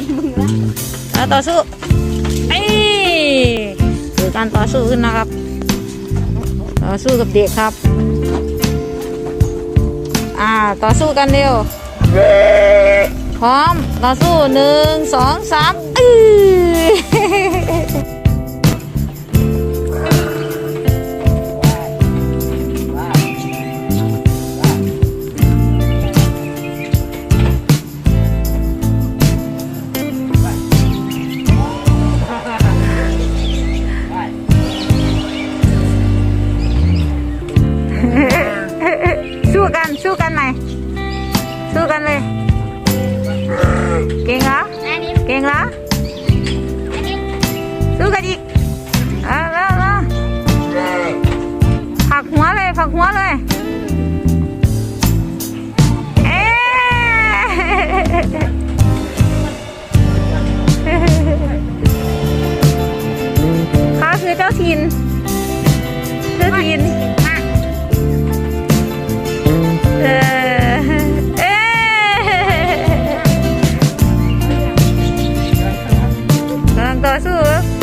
นมึงละแล้วต่อสู้ไอ้คือการต่อสู้ขึ้นนะครับ ต่อสู้กับเด็กครับ อ่าต่อสู้กันเร็ว พร้อมต่อสู้หนึ่งสองสามอื้อ เก่งเหรออันนี้เก่งเหรออันนี้สู้กันอีกเอาแล้วแล้วผักหัวเลยผักหัวเลยเอ๊เขาคือเจ้าถิ่น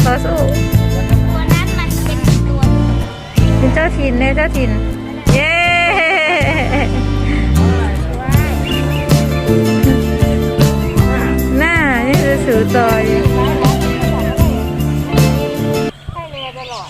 ต่อสู้ตัวนั้นมันเป็นตัวเป็นเจ้าถิ่นเนี่ยเจ้าถิ่น เย้น่านี่คือสูจอยให้เรือตลอด